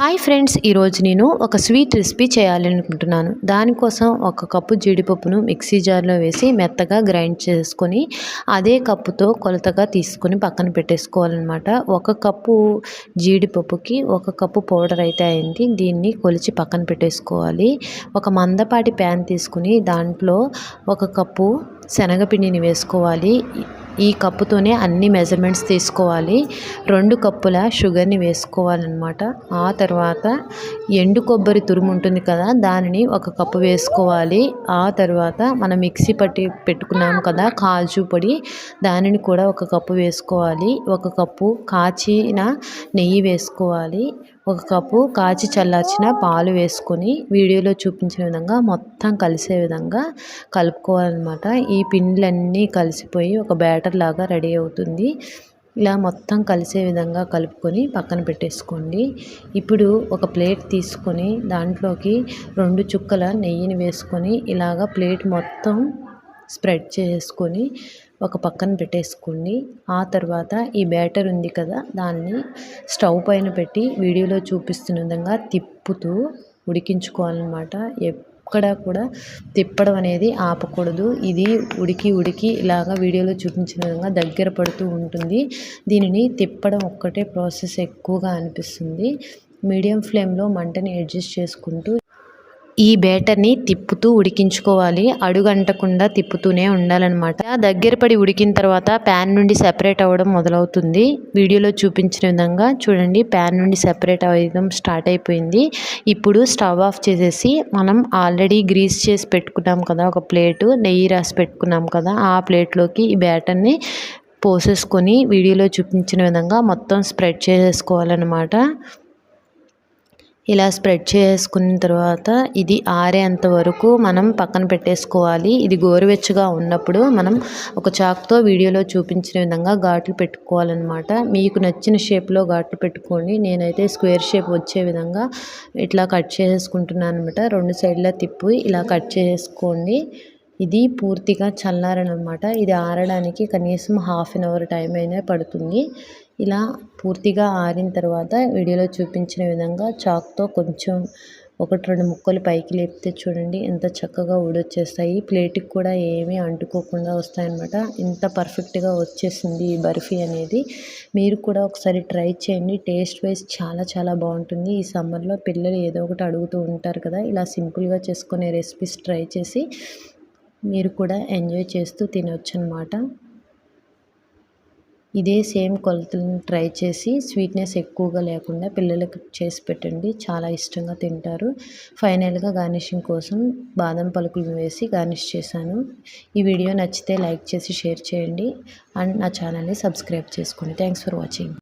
Hi friends ఈరోజు నేను ఒక స్వీట్ రెసిపీ చేయాలనుకుంటున్నాను. దానికోసం ఒక కప్పు జీడిపప్పును మిక్సీ జార్లో వేసి మెత్తగా గ్రైండ్ చేసుకొని అదే కప్పుతో కొలతగా తీసుకొని పక్కన పెట్టేసుకోవాలన్నమాట. ఒక కప్పు జీడిపప్పుకి ఒక కప్పు పౌడర్ అయితే అయింది. దీన్ని కొలిచి పక్కన పెట్టేసుకోవాలి. ఒక మందపాటి ప్యాన్ తీసుకుని దాంట్లో ఒక కప్పు శనగపిండిని వేసుకోవాలి. ఈ కప్పుతోనే అన్ని మెజర్మెంట్స్ తీసుకోవాలి. రెండు కప్పుల షుగర్ని వేసుకోవాలన్నమాట. ఆ తర్వాత ఎండు కొబ్బరి తురుము ఉంటుంది కదా దానిని ఒక కప్పు వేసుకోవాలి. ఆ తర్వాత మనం మిక్సీ పట్టి పెట్టుకున్నాము కదా కాజు పొడి దానిని కూడా ఒక కప్పు వేసుకోవాలి. ఒక కప్పు కాచిన నెయ్యి వేసుకోవాలి. ఒక కప్పు కాచి చల్లార్చిన పాలు వేసుకొని వీడియోలో చూపించిన విధంగా మొత్తం కలిసే విధంగా కలుపుకోవాలన్నమాట. ఈ పిండ్లన్నీ కలిసిపోయి ఒక బ్యాటర్ లాగా రెడీ అవుతుంది. ఇలా మొత్తం కలిసే విధంగా కలుపుకొని పక్కన పెట్టేసుకోండి. ఇప్పుడు ఒక ప్లేట్ తీసుకొని దాంట్లోకి రెండు చుక్కల నెయ్యిని వేసుకొని ఇలాగ ప్లేట్ మొత్తం స్ప్రెడ్ చేసుకొని ఒక పక్కన పెట్టేసుకోండి ఆ తర్వాత ఈ బ్యాటర్ ఉంది కదా దాన్ని స్టవ్ పైన పెట్టి వీడియోలో చూపిస్తున్న విధంగా తిప్పుతూ ఉడికించుకోవాలన్నమాట. ఎక్కడ కూడా తిప్పడం అనేది ఆపకూడదు. ఇది ఉడికి ఉడికి ఇలాగా వీడియోలో చూపించిన విధంగా దగ్గర పడుతూ ఉంటుంది. దీనిని తిప్పడం ఒక్కటే ప్రాసెస్ ఎక్కువగా అనిపిస్తుంది. మీడియం ఫ్లేమ్లో మంటని అడ్జస్ట్ చేసుకుంటూ ఈ బ్యాటర్ని తిప్పుతూ ఉడికించుకోవాలి. అడుగంటకుండా తిప్పుతూనే ఉండాలన్నమాట. దగ్గర పడి ఉడికిన తర్వాత ప్యాన్ నుండి సెపరేట్ అవ్వడం మొదలవుతుంది. వీడియోలో చూపించిన విధంగా చూడండి ప్యాన్ నుండి సెపరేట్ అవ్వడం స్టార్ట్ అయిపోయింది. ఇప్పుడు స్టవ్ ఆఫ్ చేసేసి మనం ఆల్రెడీ గ్రీస్ చేసి పెట్టుకున్నాం కదా ఒక ప్లేటు నెయ్యి రాసి పెట్టుకున్నాం కదా ఆ ప్లేట్లోకి ఈ బ్యాటర్ని పోసేసుకొని వీడియోలో చూపించిన విధంగా మొత్తం స్ప్రెడ్ చేసేసుకోవాలన్నమాట. ఇలా స్ప్రెడ్ చేసుకున్న తర్వాత ఇది ఆరేంత వరకు మనం పక్కన పెట్టేసుకోవాలి. ఇది గోరువెచ్చగా ఉన్నప్పుడు మనం ఒక చాక్తో వీడియోలో చూపించిన విధంగా ఘాట్లు పెట్టుకోవాలన్నమాట. మీకు నచ్చిన షేప్లో ఘాట్లు పెట్టుకోండి. నేనైతే స్క్వేర్ షేప్ వచ్చే విధంగా ఇట్లా కట్ చేసుకుంటున్నాను అనమాట రెండు సైడ్ల తిప్పి ఇలా కట్ చేసుకోండి. ఇది పూర్తిగా చల్లారనమాట. ఇది ఆరడానికి కనీసం హాఫ్ అన్ అవర్ టైం అయినా పడుతుంది. ఇలా పూర్తిగా ఆరిన తర్వాత వీడియోలో చూపించిన విధంగా చాక్తో కొంచెం ఒకటి రెండు ముక్కలు పైకి లేపితే చూడండి ఎంత చక్కగా ఊడొచ్చేస్తాయి. ప్లేట్కి కూడా ఏమీ అంటుకోకుండా వస్తాయన్నమాట. ఇంత పర్ఫెక్ట్గా వచ్చేసింది ఈ బర్ఫీ అనేది. మీరు కూడా ఒకసారి ట్రై చేయండి. టేస్ట్ వైజ్ చాలా చాలా బాగుంటుంది. ఈ సమ్మర్లో పిల్లలు ఏదో ఒకటి అడుగుతూ ఉంటారు కదా ఇలా సింపుల్గా చేసుకునే రెసిపీస్ ట్రై చేసి మీరు కూడా ఎంజాయ్ చేస్తూ తినవచ్చు అనమాట ఇదే సేమ్ కొలతలను ట్రై చేసి స్వీట్నెస్ ఎక్కువగా లేకుండా పిల్లలకు చేసి పెట్టండి. చాలా ఇష్టంగా తింటారు. ఫైనల్గా గార్నిషింగ్ కోసం బాదం పలుకులు వేసి గార్నిష్ చేశాను. ఈ వీడియో నచ్చితే లైక్ చేసి షేర్ చేయండి. అండ్ నా ఛానల్ని సబ్స్క్రైబ్ చేసుకోండి థ్యాంక్స్ ఫర్ వాచింగ్